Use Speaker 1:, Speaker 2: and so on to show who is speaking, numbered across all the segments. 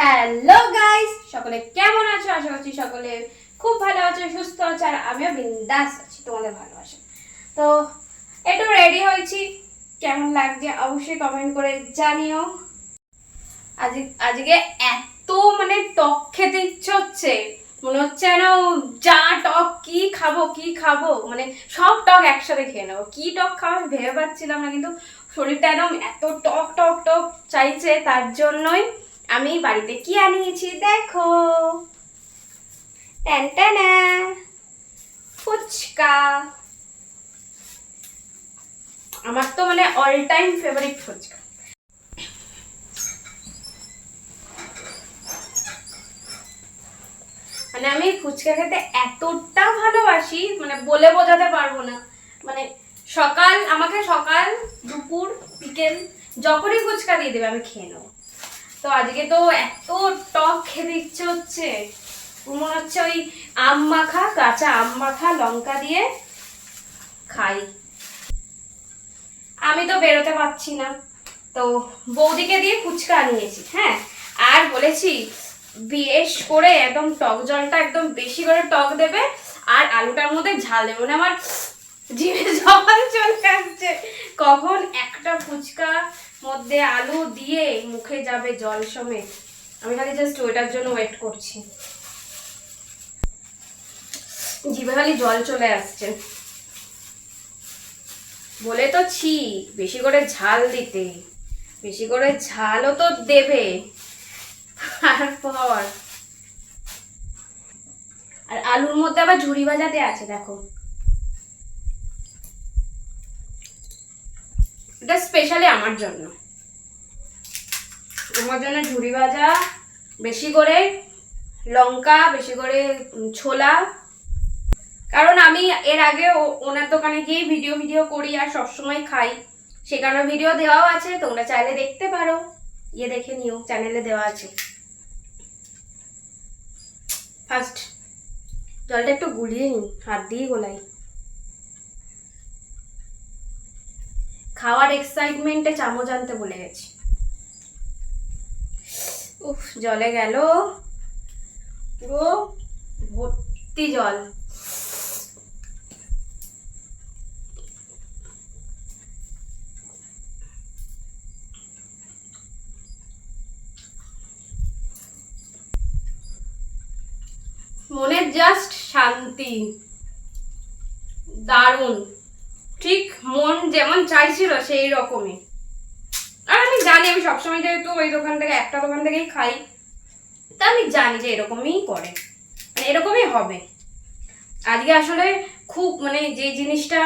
Speaker 1: Hello guys সকলে কেমন আছো? আশা করছি সকলে খুব ভালো আছো, সুস্থ আছো, আর আমিও বিন্দাস আছি, তোমাদের ভালোবাসা তো, একটু রেডি হয়েছি। কেমন লাগছে অবশ্যই কমেন্ট করে জানিও। আজ আজকে এত মানে টক খেতে ইচ্ছে হচ্ছে। মনে হচ্ছে যেন যা টক, কি খাব কি খাব? মানে সব টক একসাথে খেয়ে নেব। কি টক আমি ভেবে পাচ্ছিলাম না, কিন্তু শরীরটা একদম এত টক টক টক চাইছে, তার জন্যই আমি বাড়িতে কি আনিয়েছি দেখো। ফুচকা। আমার তো মানে অল টাইম ফেভারিট ফুচকা। মানে আমি ফুচকা খেতে এতটা ভালোবাসি মানে বলে বোঝাতে পারব না। মানে সকাল, আমাকে সকাল, দুপুর, বিকেল, যখনই ফুচকা দিয়ে দেবে আমি খেয়ে নেব। তো আজকে তো এত টক খেতে ইচ্ছে হচ্ছে। মনে হচ্ছে ওই আম মাখা, কাঁচা আম মাখা, লঙ্কা দিয়ে খাই। আমি তো বেরোতে পারছি না। তো বৌদিকে দিয়ে ফুচকা আনিয়েছি হ্যাঁ। আর বলেছি, বেশ করে একদম টক জলটা একদম বেশি করে টক দেবে, আর আলুটার মধ্যে ঝাল দেবে। মানে আমার জিভে জল চলে আসছে। কখন মধ্যে আলু দিয়ে মুখে যাবে জল সমেত। আমি খালি জাস্ট ওইটার জন্য ওয়েট করছি। জিভে খালি জল চলে আসছে। বলে তো ছি, বেশি করে ঝাল দিতে। বেশি করে ঝালও তো দেবে। তারপর? আর আলুর মধ্যে আবার ঝুড়ি ভাজাতে আছে, দেখো। এটা স্পেশালি আমার জন্য। আমার জন্য ঝুড়ি ভাজা, বেশি করে লঙ্কা, বেশি করে ছোলা। কারণ আমি এর আগে ওনার দোকানে গিয়ে ভিডিও ভিডিও করি আর সবসময় খাই। সেখানে ভিডিও দেওয়াও আছে, তোমরা চাইলে দেখতে পারো। ইয়ে দেখে নিও, চ্যানেলে দেওয়া আছে। ফার্স্ট জলটা একটু গুলিয়ে নিই, হাত দিয়ে গোলাই। খাওয়ার এক্সাইটমেন্টে চামচ আনতে বলে গেছি। উফ, জলে গেল। পুরো ভর্তি জল। মনের জাস্ট শান্তি। দারুণ। ঠিক মন যেমন চাইছিল সেই রকমই। আর আমি জানি, আমি সবসময় যেহেতু ওই দোকান থেকে, একটা দোকান থেকেই খাই, তা আমি জানি যে এরকমই করে। মানে এরকমই হবে। আজকে আসলে খুব মানে যে জিনিসটা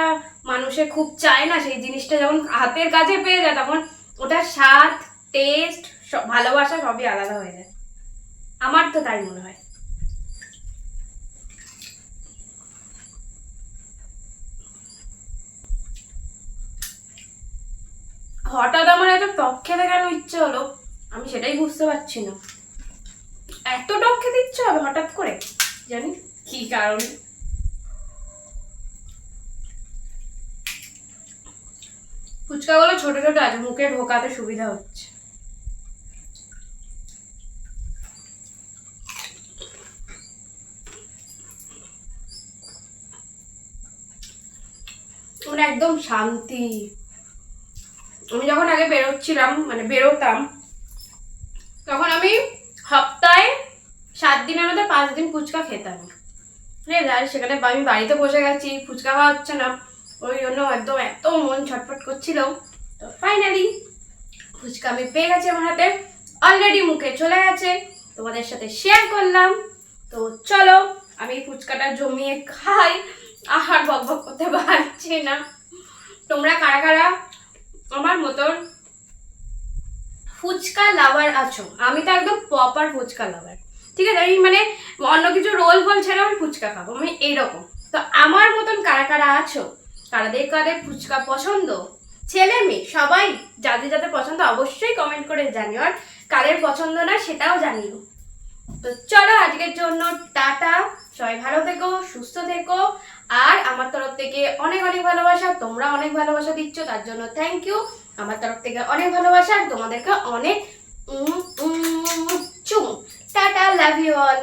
Speaker 1: মানুষে খুব চায় না, সেই জিনিসটা যখন হাতের কাছে পেয়ে যায় তখন ওটার স্বাদ টেস্ট ভালোবাসা সবই আলাদা হয়ে যায়। আমার তো তাই মনে হয়। হঠাৎ আমার এত টক খেতে কেন ইচ্ছে হলো? আমি সেটাই বুঝতে পারছি না। এত টক খেতে ইচ্ছে হবে হঠাৎ করে? জানি, কি কারণে? ফুচকাগুলো ছোট ছোট আছে, মুখে ঢোকাতে সুবিধা হচ্ছে। একদম শান্তি। আমি যখন আগে বেরোচ্ছিলাম মানে বেরোতাম, তখন আমি সপ্তাহে সাত দিনের মধ্যে পাঁচ দিন ফুচকা খেতাম। ঠিক আছে সেখানে আমি বাড়িতে বসে গেছি, ফুচকা খাওয়া হচ্ছে না। ওই জন্য একদম এত মন ছটফট করছিল। তো ফাইনালি ফুচকা আমি পেয়ে গেছি আমার হাতে। অলরেডি মুখে চলে গেছে। তোমাদের সাথে শেয়ার করলাম। তো চলো, আমি ফুচকাটা জমিয়ে খাই। আর বক বক করতে পারছি না। তোমরা কারা কারা মতন ফুচকা লাভার আছো। আমি তো একদম প্রপার ফুচকা লাভার ঠিক আছে? আমি মানে অন্য কিছু রোল ফল ছাড়া আমি ফুচকা খাব। মানে এইরকম। তো আমার মতন কারা কারা আছো? কারাদের কাদের ফুচকা পছন্দ? ছেলে মেয়ে? সবাই যাদের যাদের পছন্দ, অবশ্যই কমেন্ট করে জানিও। আর কাদের পছন্দ না, সেটাও জানিও। তো চলো আজকের জন্য টাটা। সবাই ভালো থেকো, সুস্থ থেকো। আর আমার তরফ থেকে অনেক অনেক ভালোবাসা, তোমরা অনেক ভালোবাসা দিচ্ছ, তার জন্য থ্যাংক ইউ আমার তরফ থেকে অনেক ভালোবাসা, আর তোমাদেরকে অনেক চুমু। Love you all